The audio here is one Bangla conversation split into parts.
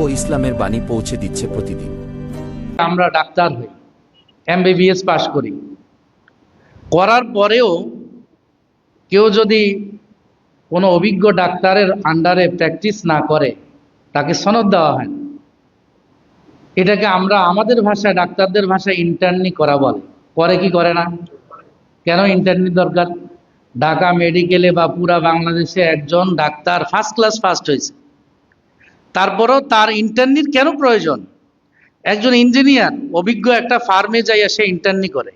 ও ইসলামের বাণী পৌঁছে দিচ্ছে প্রতিদিন। আমরা ডাক্তার হই এমবিবিএস পাশ করি। করার পরেও কেউ যদি কোনো অভিজ্ঞ ডাক্তারের আন্ডারে প্র্যাকটিস না করে, তাকে সনদ দেওয়া হয়। এটাকে আমরা আমাদের ভাষায়, ডাক্তারদের ভাষায় ইন্টার্নি করা বলে। করে কি করে না? কেন ইন্টার্নি দরকার? ঢাকা মেডিকেলে বা পুরা বাংলাদেশে একজন ডাক্তার ফার্স্ট ক্লাস ফার্স্ট হয়েছে তারপরও তার ইন্টার্নির কেন প্রয়োজন? একজন ইঞ্জিনিয়ার অভিজ্ঞ একটা ফার্মে যাইয়া সে ইন্টার্নি করে।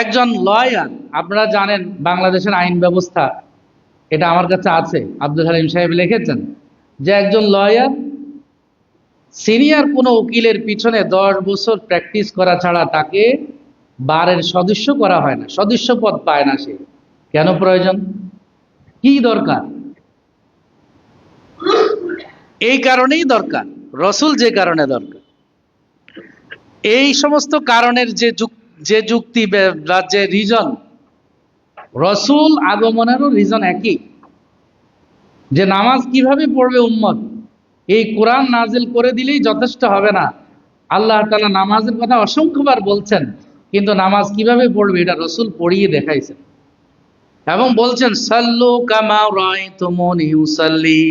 একজন লয়ার আপনারা জানেন বাংলাদেশের আইন ব্যবস্থা, এটা আমার কাছে আছে, আব্দুল হালিম সাহেব লিখেছেন, যে একজন লয়ার সিনিয়র কোনো উকিলের পিছনে দশ বছর প্র্যাকটিস করা ছাড়া তাকে বারের সদস্য করা হয় না, সদস্য পদ পায় না সে। কেন প্রয়োজন? কি দরকার? এই কারণেই দরকার, রসুল যে কারণে দরকার। এই সমস্ত কারণের যে যে যুক্তি বা যে রিজন রসুল আগমনেরও রিজন একই। যে নামাজ কীভাবে পড়বে উম্মত, এই কোরআন নাজিল করে দিলেই যথেষ্ট হবে না। আল্লাহ তালা নামাজের কথা অসংখ্যবার বলছেন, কিন্তু নামাজ কীভাবে পড়বে এটা রসুল পড়িয়ে দেখাইছেন। এবং বলছেন, সাল্লু কামা রায় তুমন ইউসাল্লি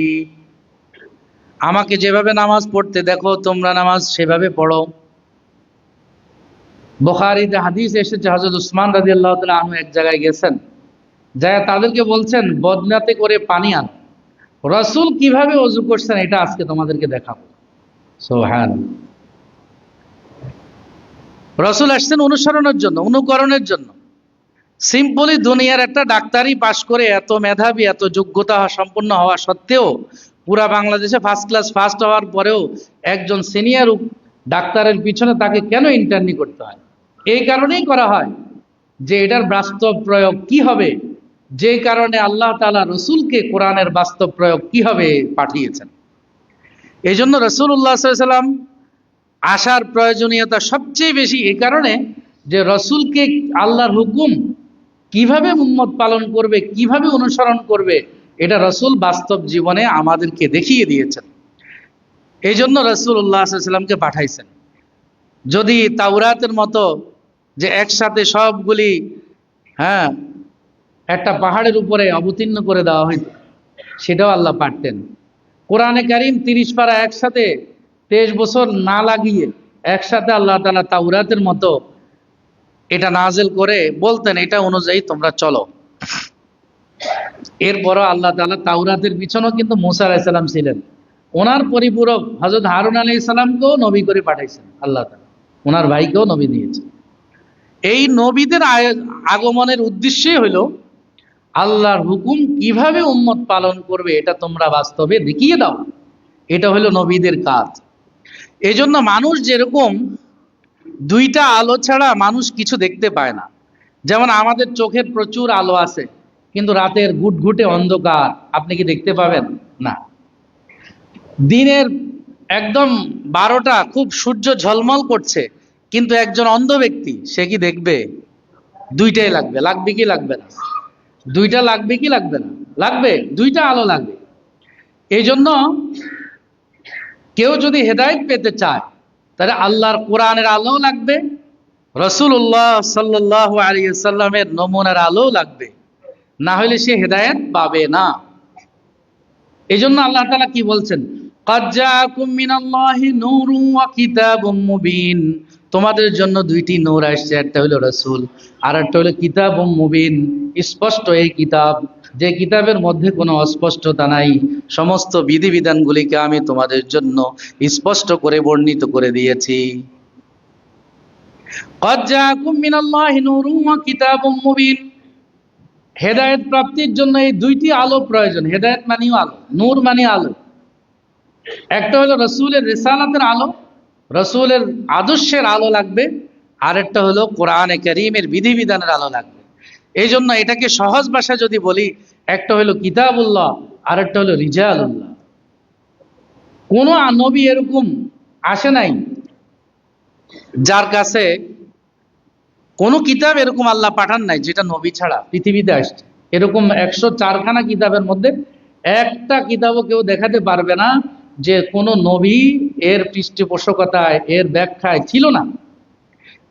আমাকে যেভাবে নামাজ পড়তে দেখো, তোমরা নামাজ সেভাবে পড়ো। বোখারিতে হাদিস এসেছে হজরত উসমান রাজি আল্লাহ আনু এক জায়গায় গেছেন। যায় তাদেরকে বলছেন বদনাতে করে পানি আন। রসুল কীভাবে অজু করছেন, এটা আজকে তোমাদেরকে দেখাবো। সোহান রসুল আসছেন অনুসরণের জন্য, অনুকরণের জন্য। সিম্পলি দুনিয়ার একটা ডাক্তারি পাশ করে এত মেধাবী, এত যোগ্যতা সম্পন্ন হওয়া সত্ত্বেও পুরা বাংলাদেশে ফার্স্ট ক্লাস ফার্স্ট হওয়ার পরেও একজন সিনিয়র ডাক্তারের পিছনে তাকে কেন ইন্টার্নি করতে হয়? এই কারণেই করা হয় যে এটার বাস্তব প্রয়োগ কি হবে? যে কারণে আল্লাহ তালা রসুলকে কোরআনের বাস্তব প্রয়োগ কি হবে পাঠিয়েছেন এই জন্য রসুল্লাহ সাল্লাম আসার প্রয়োজনীয়তা সবচেয়ে বেশি এই কারণে যে রসুলকে আল্লাহর হুকুম কীভাবে উম্মত পালন করবে, কীভাবে অনুসরণ করবে এটা রসুল বাস্তব জীবনে আমাদেরকে দেখিয়ে দিয়েছেন। এই জন্য রসুল্লাহ সাল্লামকে পাঠাইছেন। যদি তাওরাতের মতো যে একসাথে সবগুলি হ্যাঁ একটা পাহাড়ের উপরে অবতীর্ণ করে দেওয়া হইত সেটাও আল্লাহ পারতেন। কোরআনে কারিম তিরিশ পারা একসাথে তেইশ বছর না লাগিয়ে একসাথে আল্লাহ তালা তাওরাতের মতো এটা নাজেল করে বলতেন, এটা অনুযায়ী তোমরা চলো। এরপরও আল্লাহ তালা তাওরাতের পিছনেও কিন্তু মুসা আলাইসাল্লাম ছিলেন। ওনার পরিপূরক হজরত হারুন আলাই সাল্লামকেও নবী করে পাঠাইছেন আল্লাহ তালা ওনার ভাইকেও নবী দিয়েছেন। এই নবীদের আগমনের উদ্দেশ্যই হলো আল্লাহর হুকুম কীভাবে উম্মত পালন করবে এটা তোমরা বাস্তবে দেখিয়ে দাও। এটা হলো নবীদের কাজ। এই জন্য মানুষ যেরকম দুইটা আলো ছাড়া মানুষ কিছু দেখতে পায় না। যেমন আমাদের চোখের প্রচুর আলো আছে। কিন্তু রাতের ঘুটঘুটে অন্ধকার। আপনি কি দেখতে পাবেন? না। দিনের একদম বারোটা খুব সূর্য ঝলমল করছে, কিন্তু একজন অন্ধ ব্যক্তি, সে কি দেখবে? দুইটাই লাগবে। লাগবে কি? লাগবে না। দুইটা লাগবে কি? লাগবে না। লাগবে। দুইটা আলো লাগবে। এই জন্য কেউ যদি হেদায়েত পেতে চায়, তাহলে আল্লাহর কোরআনের আলো লাগবে রসুল্লাহ সাল্লাহ আলিয়াল্লামের নমুনার আলো লাগবে। না হলে সে হেদায়েত পাবে না এই জন্য আল্লাহ তালা কি বলছেন "قَدْ جَاءَكُم مِّنَ اللَّهِ نُورٌ وَكِتَابٌ مُّبِينٌ তোমাদের জন্য দুইটি নূর আসছে একটা হলো রসুল আর একটা হলো কিতাব মুবিন স্পষ্ট এই কিতাব যে কিতাবের মধ্যে কোনো অস্পষ্টতা নাই সমস্ত বিধিবিধানগুলিকে আমি তোমাদের জন্য স্পষ্ট করে বর্ণিত করে দিয়েছি قَدْ جَاءَكُم مِّنَ اللَّهِ نُورٌ وَكِتَابٌ مُّبِينٌ হেদায়েত প্রাপ্তির জন্য এই দুইটি আলো প্রয়োজন। হেদায়েত মানেও আলো, নূর মানে আলো। একটা হলো রসুলের রেসালাতের আলো, রসুলের আদর্শের আলো লাগবে। আরেকটা হলো কোরআনে করিমের বিধিবিধানের আলো লাগবে। এই জন্য এটাকে সহজ ভাষা যদি বলি, একটা হলো কিতাবুল্লাহ, আরেকটা হলো রিজালুল্লাহ। কোনো নবী এরকম আসে নাই, যার কাছে কোনো কিতাব এরকম আল্লাহ পাঠান নাই যেটা নবী ছাড়া পৃথিবীতে আসছে। এরকম একশো চারখানা কিতাবের মধ্যে একটা কিতাবও কেউ দেখাতে পারবে না যে কোনো নবী এর পৃষ্ঠপোষকতায়, এর ব্যাখ্যায় ছিল না।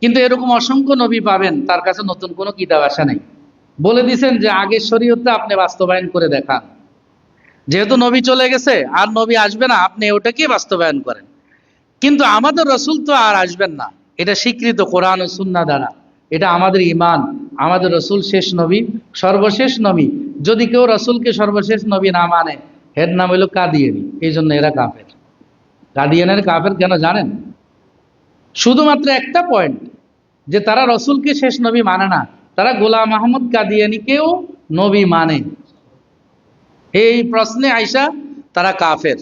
কিন্তু এরকম অসংখ্য নবী পাবেন, তার কাছে নতুন কোনো কিতাব আসা নেই। বলে দিছেন যে আগের শরীয়তে আপনি বাস্তবায়ন করে দেখান। যেহেতু নবী চলে গেছে, আর নবী আসবে না, আপনি ওটাকে বাস্তবায়ন করেন? কিন্তু আমাদের রসুল তো আর আসবেন না। এটা স্বীকৃত কোরআন ও সুন্না দ্বারা। এটা আমাদের ইমান আমাদের রসুল শেষ নবী, সর্বশেষ নবী। যদি কেউ রসুলকে সর্বশেষ নবী না মানে এর নাম হলো কাদিয়ানি। এই জন্য এরা কাফের। কাদিয়ানের কাফের কেন জানেন? শুধুমাত্র একটা পয়েন্ট যে তারা রসুলকে শেষ নবী মানে না, তারা গোলাম আহমদ কাদিয়ানিকেও নবী মানে। এই প্রশ্নে আইসা তারা কাফের।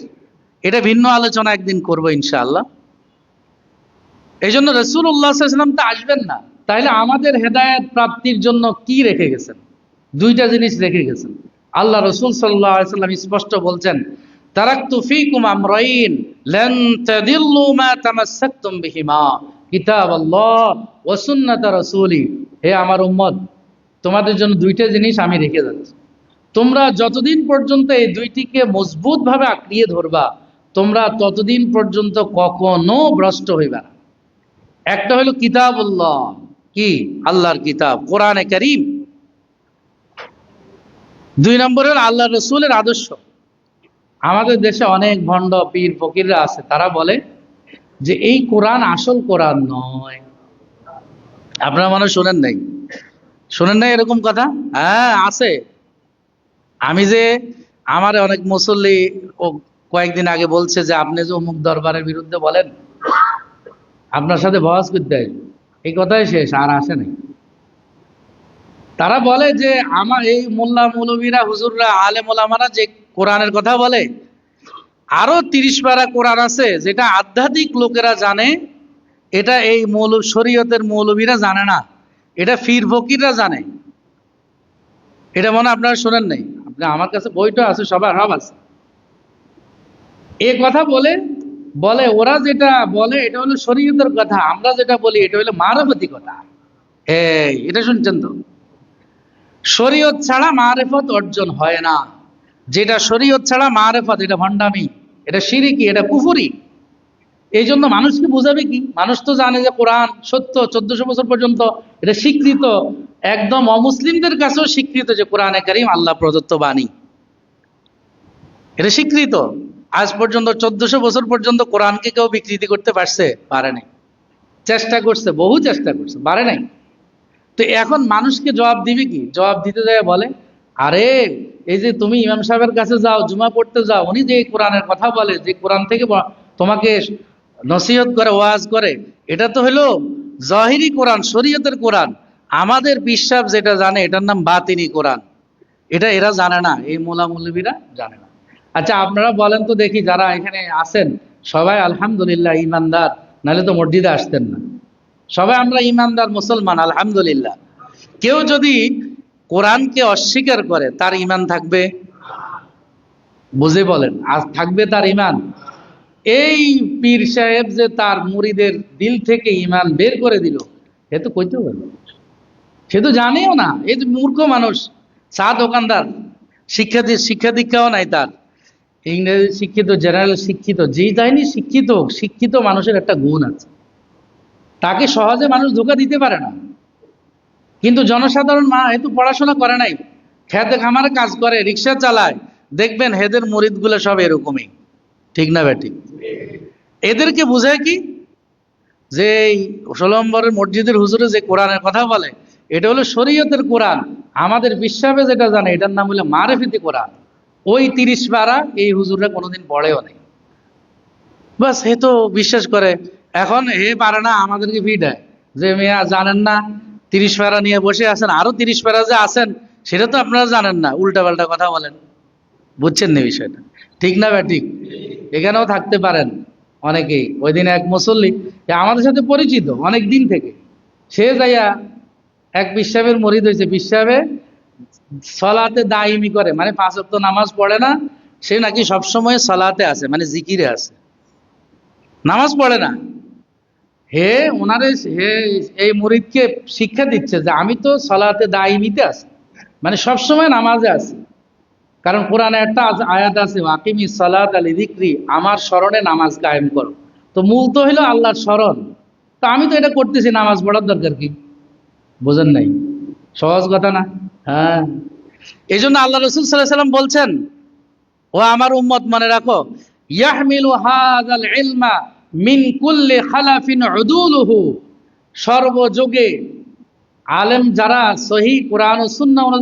এটা ভিন্ন আলোচনা একদিন করব ইনশাআল্লাহ। এই জন্য রসুল উল্লাহাম তো আসবেন না। তাহলে আমাদের হেদায়ত প্রাপ্তির জন্য কি রেখে গেছেন? দুইটা জিনিস রেখে গেছেন। আল্লাহ রসুল সাল্লাম স্পষ্ট বলছেন, তারাক্তু ফিকুম আমরাইন লেন তাদিল্লু মা তামাসসাকতুম বিহিমা। কিতাব হে আমার উম্মত, তোমাদের জন্য দুইটা জিনিস আমি রেখে যাচ্ছি। তোমরা যতদিন পর্যন্ত এই দুইটিকে মজবুতভাবে আঁকড়িয়ে ধরবা, তোমরা ততদিন পর্যন্ত কখনো ভ্রষ্ট হইবা না। একটা হলো কিতাবুল্লাহ। কি? আল্লাহর কিতাব, কোরআনে করিম। দুই নম্বর হলো আল্লাহ রসুলের আদর্শ। আমাদের দেশে অনেক ভণ্ড পীর ফকিররা আছে, তারা বলে যে এই কোরআন আসল কোরআন নয়। আপনারা মানুষ শোনেন নাই? শোনেন নাই এরকম কথা? হ্যাঁ আছে। আমি যে আমার অনেক মুসল্লি ও কয়েকদিন আগে বলছে যে আপনি যে অমুক দরবারের বিরুদ্ধে বলেন, আপনার সাথে বহাস করতে আসবে। এই কথাই শেষ, আর আসে নাই। তারা বলে যে, আমার এই মোল্লা মৌলবীরা, হুজুররা আলে ওলামারা যে কোরআনের কথা বলে, আরও তিরিশ পারা কোরআন আছে, যেটা আধ্যাত্মিক লোকেরা জানে, এটা এই মৌল, শরীয়তের মৌলবীরা জানে না। এটা ফির ফকিররা জানে। এটা মনে আপনারা শোনেন নাই। আপনি আমার কাছে বইটা আছে, সবার, সব আছে। এ কথা বলে বলে, ওরা যেটা বলে, এটা হলো শরীয়তের কথা। আমরা যেটা বলি, এটা হলো মারফতি কথা। এই, এটা শুনছেন তো? শরীয়ত ছাড়া মারেফত অর্জন হয় না। যেটা শরীয়ত ছাড়া মারেফত, এটা ভণ্ডামি, এটা সিরিকি, এটা কুফুরি। এই জন্য মানুষকে বোঝাবে কি? মানুষ তো জানে যে কোরআন সত্য চোদ্দশো বছর পর্যন্ত এটা স্বীকৃত। একদম অমুসলিমদের কাছেও স্বীকৃত যে কোরআনে কারিম আল্লাহ প্রদত্ত বাণী। এটা স্বীকৃত। আজ পর্যন্ত, চোদ্দশো বছর পর্যন্ত কোরআনকে কেউ বিকৃতি করতে পারছে? পারে নাই। চেষ্টা করছে, বহু চেষ্টা করছে, পারে নাই। তো এখন মানুষকে জবাব দিবে কি? জবাব দিতে যায় বলে, আরে, এই যে তুমি ইমাম সাহেবের কাছে যাও, জুমা পড়তে যাও, উনি যে কোরআনের কথা বলে, যে কোরআন থেকে তোমাকে নসিহত করে, ওয়াজ করে, এটা তো হলো জহিরি কোরআন, শরীয়তের কোরআন। আমাদের বিশ্বাস যেটা জানে, এটার নাম বাতিনি কোরআন। এটা এরা জানে না, এই মোলা জানে না। আচ্ছা আপনারা বলেন তো দেখি যারা এখানে আছেন, সবাই আলহামদুলিল্লাহ ইমানদার নাহলে তো মসজিদে আসতেন না। সবাই আমরা ইমানদার মুসলমান, আলহামদুলিল্লাহ। কেউ যদি কোরআনকে অস্বীকার করে, তার ইমান থাকবে? বুঝে বলেন আজ থাকবে তার ইমান এই পীর সাহেব যে তার মুড়িদের দিল থেকে ইমান বের করে দিল সে তো কইতে পারবে সে তো জানেও না এই যে মূর্খ মানুষ, চা দোকানদার শিক্ষা শিক্ষা দীক্ষাও নাই তার। ইংরেজি শিক্ষিত জেনারেল শিক্ষিত, যেই যায়নি শিক্ষিত শিক্ষিত মানুষের একটা গুণ আছে। তাকে সহজে মানুষ ধোকা দিতে পারে না। কিন্তু জনসাধারণ মা এত পড়াশোনা করে নাই। খেতে খামারে কাজ করে, রিক্সা চালায়। দেখবেন হেদের মরিদগুলো সব এরকমই। ঠিক না ব্যাটি এদেরকে বোঝায় কি? যে এই ষোলো নম্বরের মসজিদের হুজুরে যে কোরআনের কথা বলে, এটা হলো শরীয়তের কোরআন। আমাদের বিশ্বাসে যেটা জানে, এটার নাম হলো মারেফিতি কোরআন। ওই তিরিশ পারা এই হুজুররা কোনোদিন পড়েও নেই। বাস হে তো বিশ্বাস করে। এখন হে পারে না আমাদেরকে ভিড়ায় যে মেয়া জানেন না, তিরিশ পারা নিয়ে বসে আছেন, আরও তিরিশ পারা যে আছেন, সেটা তো আপনারা জানেন না উল্টা পাল্টা কথা বলেন। বুঝছেন না বিষয়টা? ঠিক না ব্যা ঠিক এখানেও থাকতে পারেন অনেকেই। ওই দিন এক মুসল্লি আমাদের সাথে পরিচিত অনেক দিন থেকে। সে যাইয়া এক বিশ্বাবের মরিদ হয়েছে। বিশ্বাবে সলাতে দাইমি করে মানে পাঁচ ওয়াক্ত নামাজ পড়ে না, সে নাকি সবসময় সলাতে আছে মানে জিকিরে আছে নামাজ পড়ে না। হে ওনারে হে এই মুরিদকে শিক্ষা দিচ্ছে যে আমি তো সলাতে দাইমিতে আছি মানে সবসময় নামাজে আছি। কারণ কোরআনে একটা আয়াত আছে, ওয়াকিমি সালাত আলী দিক্রি আমার স্মরণে নামাজ কায়েম করো। তো মূল তো হইল আল্লাহর স্মরণ। তো আমি তো এটা করতেছি, নামাজ পড়ার দরকার কি? বোঝেন নাই। সহজ কথা না। হ্যাঁ। এই জন্য আল্লাহ রসুল সাল্লাহ সাল্লাম বলছেন, ও আমার উম্মত, মনে রাখো, ইয়াহমিলু হাজাল ইলমা মিন কুল্লি খালাফিন উদুলুহু। সর্বযুগে আলেম যারা সহি কোরআন ও